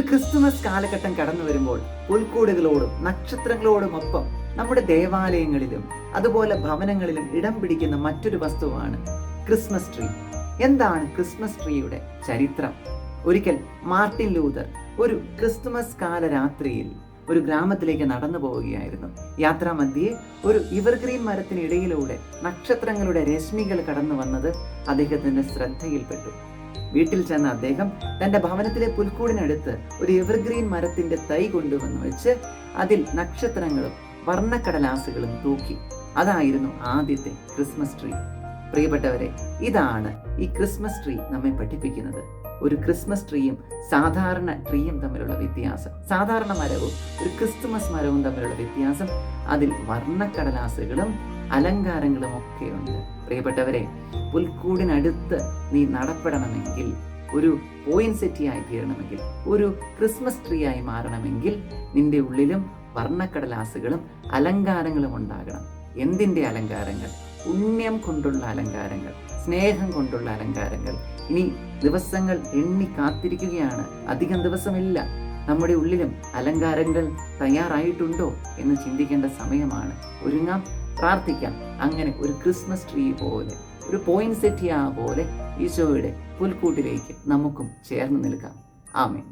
ഒരു ക്രിസ്തുമസ് കാലഘട്ടം കടന്നു വരുമ്പോൾ പുൽക്കൂടുകളോടും നക്ഷത്രങ്ങളോടും ഒപ്പം നമ്മുടെ ദേവാലയങ്ങളിലും അതുപോലെ ഭവനങ്ങളിലും ഇടം പിടിക്കുന്ന മറ്റൊരു വസ്തുവാണ് ക്രിസ്മസ് ട്രീ. എന്താണ് ക്രിസ്മസ് ട്രീയുടെ ചരിത്രം? ഒരിക്കൽ മാർട്ടിൻ ലൂതർ ഒരു ക്രിസ്തുമസ് കാല രാത്രിയിൽ ഒരു ഗ്രാമത്തിലേക്ക് നടന്നു പോവുകയായിരുന്നു. യാത്രാമധ്യേ ഒരു ഇവർഗ്രീൻ മരത്തിനിടയിലൂടെ നക്ഷത്രങ്ങളുടെ രശ്മികൾ കടന്നു വന്നത് അദ്ദേഹത്തിന്റെ ശ്രദ്ധയിൽപ്പെട്ടു. വീട്ടിൽ ചെന്ന അദ്ദേഹം തന്റെ ഭവനത്തിലെ പുൽക്കൂടിനടുത്ത് ഒരു എവർഗ്രീൻ മരത്തിന്റെ തൈ കൊണ്ടുവന്നു വെച്ച് അതിൽ നക്ഷത്രങ്ങളും വർണക്കടലാസുകളും തൂക്കി. അതായിരുന്നു ആദ്യത്തെ ക്രിസ്മസ് ട്രീ പ്രിയപ്പെട്ടവരെ ഇതാണ് ഈ ക്രിസ്മസ് ട്രീ നമ്മെ പഠിപ്പിക്കുന്നത്. ഒരു ക്രിസ്മസ് ട്രീയും സാധാരണ ട്രീയും തമ്മിലുള്ള വ്യത്യാസം. സാധാരണ മരവും ഒരു ക്രിസ്തുമസ് മരവും തമ്മിലുള്ള വ്യത്യാസം. അതിൽ വർണക്കടലാസുകളും അലങ്കാരങ്ങളും ഒക്കെയുണ്ട് പ്രിയപ്പെട്ടവരെ പുൽക്കൂടിനടുത്ത് നീ നടപ്പെടണമെങ്കിൽ ഒരു പോയിൻസെറ്റിയായി തീരണമെങ്കിൽ ഒരു ക്രിസ്മസ് ട്രീ ആയി മാറണമെങ്കിൽ നിന്റെ ഉള്ളിലും വർണക്കടലാസുകളും അലങ്കാരങ്ങളും ഉണ്ടാകണം. എന്തിന്റെ അലങ്കാരങ്ങൾ? പുണ്യം കൊണ്ടുള്ള അലങ്കാരങ്ങൾ സ്നേഹം കൊണ്ടുള്ള അലങ്കാരങ്ങൾ. ഇനി ദിവസങ്ങൾ എണ്ണി കാത്തിരിക്കുകയാണ്. അധികം ദിവസമില്ല. നമ്മുടെ ഉള്ളിലും അലങ്കാരങ്ങൾ തയ്യാറായിട്ടുണ്ടോ എന്ന് ചിന്തിക്കേണ്ട സമയമാണ്. ഒരുങ്ങാം. പ്രാർത്ഥിക്കാം. അങ്ങനെ ഒരു ക്രിസ്മസ് ട്രീ പോലെ ഒരു പോയിന്റ് സെറ്റിയ പോലെ ഈശോയുടെ പുൽക്കൂട്ടിലേക്ക് നമുക്കും ചേർന്ന് നിൽക്കാം. ആമേ